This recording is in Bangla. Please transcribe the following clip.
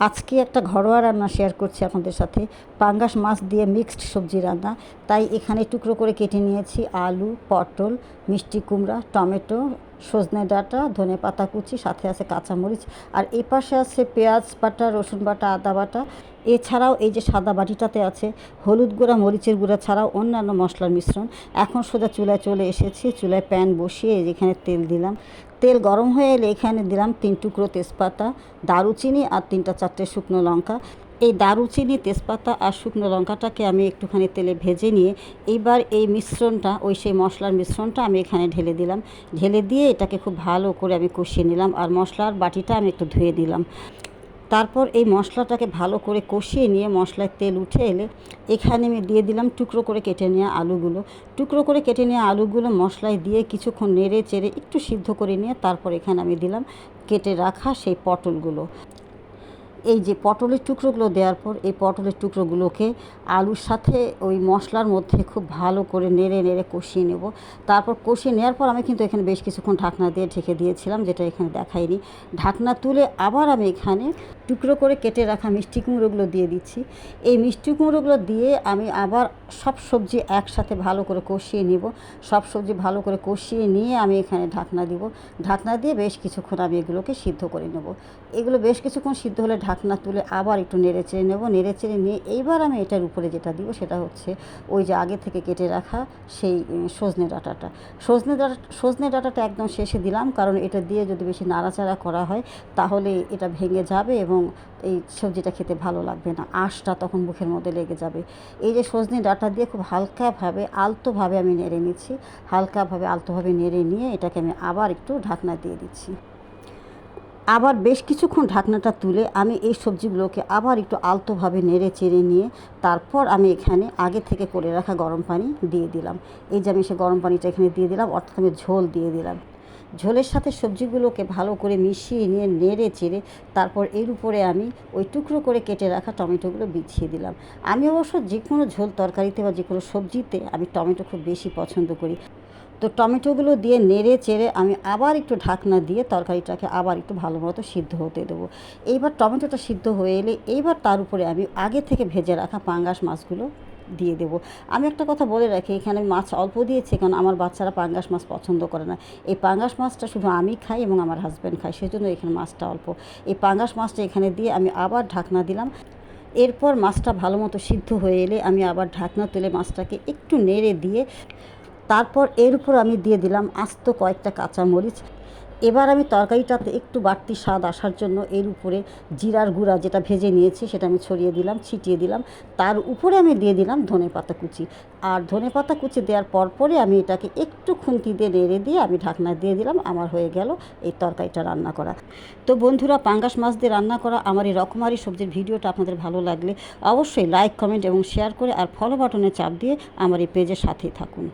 আজকে একটা ঘরোয়া রান্না শেয়ার করছি আপনাদের সাথে। পাঙ্গাস মাছ দিয়ে মিক্সড সবজি রান্না। তাই এখানে টুকরো করে কেটে নিয়েছি আলু, পটল, মিষ্টি কুমড়া, টমেটো সজনে ডাঁটা, ধনে পাতা কুচি, সাথে আছে কাঁচামরিচ, আর এই পাশে আছে পেঁয়াজ বাটা, রসুন বাটা, আদা বাটা। এছাড়াও এই যে সাদা বাটিটাতে আছে হলুদ গুঁড়া, মরিচের গুঁড়া ছাড়াও অন্যান্য মশলার মিশ্রণ। এখন সোজা চুলায় চলে এসেছি, চুলায় প্যান বসিয়ে এখানে তেল দিলাম। তেল গরম হয়ে এলে এখানে দিলাম তিন টুকরো তেজপাতা, দারুচিনি আর তিনটা চারটে শুকনো লঙ্কা। এই দারুচিনি তেজপাতা আর শুকনো লঙ্কাটাকে আমি একটুখানি তেলে ভেজে নিয়ে এইবার এই মিশ্রণটা, ওই সেই মশলার মিশ্রণটা আমি এখানে ঢেলে দিলাম। ঢেলে দিয়ে এটাকে খুব ভালো করে আমি কষিয়ে নিলাম আর মশলার বাটিটা আমি একটু ধুয়ে দিলাম। তারপর এই মশলাটাকে ভালো করে কষিয়ে নিয়ে মশলায় তেল উঠে এলে এখানে আমি দিয়ে দিলাম টুকরো করে কেটে নেওয়া আলুগুলো। টুকরো করে কেটে নেওয়া আলুগুলো মশলায় দিয়ে কিছুক্ষণ নেড়ে চেড়ে একটু সিদ্ধ করে নিয়ে তারপর এখানে আমি দিলাম কেটে রাখা সেই পটলগুলো। এই যে পটলের টুকরোগুলো দেওয়ার পর এই পটলের টুকরোগুলোকে আলুর সাথে ওই মশলার মধ্যে খুব ভালো করে নেড়ে নেড়ে কষিয়ে নেব। তারপর কষিয়ে নেওয়ার পর আমি কিন্তু এখানে বেশ কিছুক্ষণ ঢাকনা দিয়ে ঢেকে দিয়েছিলাম, যেটা এখানে দেখাইনি। ঢাকনা তুলে আবার আমি এখানে টুকরো করে কেটে রাখা মিষ্টি কুমড়োগুলো দিয়ে দিচ্ছি। এই মিষ্টি কুমড়োগুলো দিয়ে আমি আবার সব সবজি একসাথে ভালো করে কষিয়ে নিব। সব সবজি ভালো করে কষিয়ে নিয়ে আমি এখানে ঢাকনা দিব। ঢাকনা দিয়ে বেশ কিছুক্ষণ আমি এগুলোকে সিদ্ধ করে নেব। এগুলো বেশ কিছুক্ষণ সিদ্ধ হলে ঢাকনা তুলে আবার একটু নেড়ে চেড়ে নেব। নেড়ে চেড়ে নিয়ে এইবার আমি এটার উপরে যেটা দিব সেটা হচ্ছে ওই যে আগে থেকে কেটে রাখা সেই সজনে ডাঁটাটা। সজনে ডাঁটা, সজনে ডাঁটাটা একদম শেষে দিলাম। কারণ এটা দিয়ে যদি বেশি নাড়াচাড়া করা হয় তাহলে এটা ভেঙে যাবে এবং এই সবজিটা খেতে ভালো লাগবে না। আঁশটা তখন মুখের মধ্যে লেগে যাবে। এই যে সজনে ডাঁটা দিয়ে খুব হালকাভাবে, আলতোভাবে আমি নেড়ে নিচ্ছি। হালকাভাবে, আলতোভাবে নেড়ে নিয়ে এটাকে আমি আবার একটু ঢাকনা দিয়ে দিচ্ছি। আবার বেশ কিছুক্ষণ ঢাকনাটা তুলে আমি এই সবজিগুলোকে আবার একটু আলতোভাবে নেড়ে চেড়ে নিয়ে তারপর আমি এখানে আগে থেকে করে রাখা গরম পানি দিয়ে দিলাম। এই যে আমি সে গরম পানিটা এখানে দিয়ে দিলাম, অর্থাৎ আমি ঝোল দিয়ে দিলাম। ঝোলের সাথে সবজিগুলোকে ভালো করে মিশিয়ে নিয়ে নেড়ে চেড়ে তারপর এর উপরে আমি ওই টুকরো করে কেটে রাখা টমেটোগুলো বিছিয়ে দিলাম। আমি অবশ্য যে কোনো ঝোল তরকারিতে বা যে কোনো সবজিতে আমি টমেটো খুব বেশি পছন্দ করি। তো টমেটোগুলো দিয়ে নেড়ে চেড়ে আমি আবার একটু ঢাকনা দিয়ে তরকারিটাকে আবার একটু ভালো মতো সিদ্ধ হতে দেবো। এইবার টমেটোটা সিদ্ধ হয়ে এলে এইবার তার উপরে আমি আগে থেকে ভেজে রাখা পাঙ্গাস মাছগুলো দিয়ে দেবো। আমি একটা কথা বলে রাখি, এখানে আমি মাছ অল্প দিয়েছি, কারণ আমার বাচ্চারা পাঙ্গাস মাছ পছন্দ করে না। এই পাঙ্গাস মাছটা শুধু আমি খাই এবং আমার হাজব্যান্ড খাই সেজন্য এখানে মাছটা অল্প। এই পাঙ্গাস মাছটা এখানে দিয়ে আমি আবার ঢাকনা দিলাম। এরপর মাছটা ভালো মতো সিদ্ধ হয়ে এলে আমি আবার ঢাকনা তুলে মাছটাকে একটু নেড়ে দিয়ে, তারপর এর উপর আমি দিয়ে দিলাম আস্ত কয়েকটা কাঁচামরিচ। এবার আমি তরকারিটাতে একটু বাড়তি স্বাদ আসার জন্য এর উপরে জিরার গুঁড়া যেটা ভেজে নিয়েছি সেটা আমি ছড়িয়ে দিলাম, ছিটিয়ে দিলাম। তার উপরে আমি দিয়ে দিলাম ধনে পাতা কুচি। আর ধনে পাতা কুচি দেওয়ার পরপরে আমি এটাকে একটু খুন্তি দিয়ে নেড়ে দিয়ে আমি ঢাকনা দিয়ে দিলাম, আমার হয়ে গেল এই তরকারিটা রান্না করা। তো বন্ধুরা, পাঙ্গাস মাছ দিয়ে রান্না করা আমার এই রকমারি সবজির ভিডিওটা আপনাদের ভালো লাগলে অবশ্যই লাইক, কমেন্ট এবং শেয়ার করে আর ফলো বাটনে চাপ দিয়ে আমার এই পেজের সাথেই থাকুন।